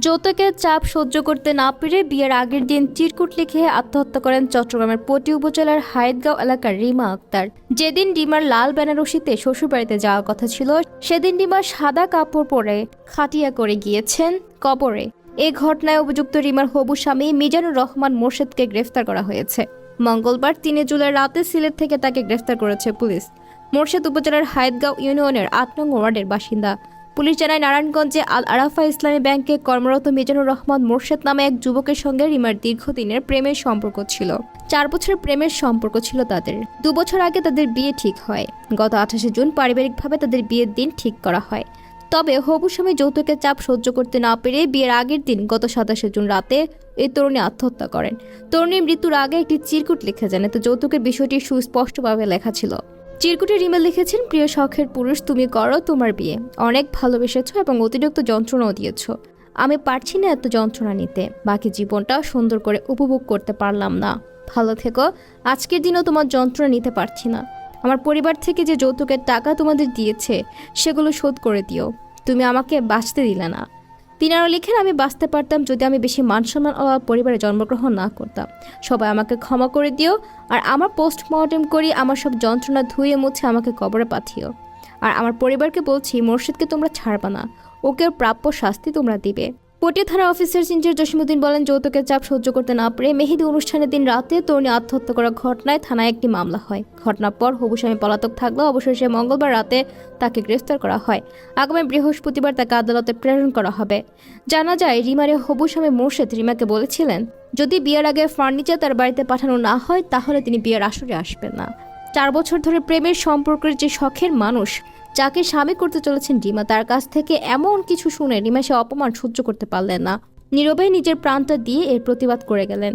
যৌতুকের চাপ সহ্য করতে না পেরে বিয়ের আগের দিন চিরকুট লিখে আত্মহত্যা করেন চট্টগ্রামের পটি উপজেলার হায়েদগাঁও এলাকার রিমা আক্তার। যেদিন ডিমার লাল বেনারসিতে শ্বশুরবাড়িতে যাওয়ার কথা ছিল, সেদিন ডিমা সাদা কাপড় পরে খাটিয়া করে গিয়েছেন কবরে। এ ঘটনায় অভিযুক্ত রিমার হবু স্বামী মিজানুর রহমান মোর্শেদকে গ্রেফতার করা হয়েছে। মঙ্গলবার তিনে জুলাই রাতে সিলেট থেকে তাকে গ্রেফতার করেছে পুলিশ। মোর্শেদ উপজেলার হায়েদগাঁও ইউনিয়নের আট নং ওয়ার্ডের বাসিন্দা। পুলিশ জানায়, নারায়ণগঞ্জে আল আরাফা ইসলামী ব্যাংকে কর্মরত মিজানুর রহমান মোর্শেদ নামে এক যুবকের সঙ্গে রিমার দীর্ঘদিনের প্রেমের সম্পর্ক ছিল। চার বছর প্রেমের সম্পর্ক ছিল তাদের। দু বছর আগে তাদের বিয়ে ঠিক হয়। গত আঠাশে জুন পারিবারিকভাবে তাদের বিয়ের দিন ঠিক করা হয়। তবে হবু স্বামী যৌতুকের চাপ সহ্য করতে না পেরে বিয়ের আগের দিন গত সাতাশে জুন রাতে এই তরুণী আত্মহত্যা করেন। তরুণীর মৃত্যুর আগে একটি চিরকুট লিখে যান। এতে যৌতুকের বিষয়টি সুস্পষ্টভাবে লেখা ছিল। চিরকুটে রিমেল লিখেছেন, প্রিয় শখের পুরুষ, তুমি করো তোমার বিয়ে। অনেক ভালোবেসেছ এবং অতিরিক্ত যন্ত্রণাও দিয়েছ। আমি পারছি না এত যন্ত্রণা নিতে। বাকি জীবনটা সুন্দর করে উপভোগ করতে পারলাম না। ভালো থেকো। আজকের দিনও তোমার যন্ত্রণা নিতে পারছি না। আমার পরিবার থেকে যে যৌতুকের টাকা তোমাদের দিয়েছে, সেগুলো শোধ করে দিও। তুমি আমাকে বাঁচতে দিলে না। তিনি আরও লিখেন, আমি বাঁচতে পারতাম যদি আমি বেশি মান সম্মান অভাব পরিবারে জন্মগ্রহণ না করতাম। সবাই আমাকে ক্ষমা করে দিও, আর আমার পোস্টমর্টেম করি, আমার সব যন্ত্রণা ধুয়ে মুছে আমাকে কবরে পাঠিও। আর আমার পরিবারকে বলছি মোর্শিদকে তোমরা ছাড়বা না। ওকে প্রাপ্য শাস্তি তোমরা দিবে। পটিয়া থানা অফিসার সিনচার জসিমুদ্দিন বলেন, যৌতুকের চাপ সহ্য করতে না পেরে মেহেদি অনুষ্ঠানের দিন রাতে তরুণী আত্মহত্যা করার ঘটনায় থানায় একটি মামলা হয়। ঘটনার পর হবু স্বামী পলাতক থাকলেও অবশেষে মঙ্গলবার রাতে তাকে গ্রেফতার করা হয়। আগামী বৃহস্পতিবার তাকে আদালতে প্রেরণ করা হবে। জানা যায়, রিমারে হবু স্বামী মোর্শেদ রিমাকে বলেছিলেন, যদি বিয়ের আগে ফার্নিচার তার বাড়িতে পাঠানো না হয়, তাহলে তিনি বিয়ের আসরে আসবেন না। চার বছর ধরে প্রেমের সম্পর্কের যে শখের মানুষ যাকে স্বামী করতে চলেছেন ডিমা, তার কাছ থেকে এমন কিছু শুনে রিমা সে অপমান সহ্য করতে পারলেন না। নীরবে নিজের প্রাণটা দিয়ে এর প্রতিবাদ করে গেলেন।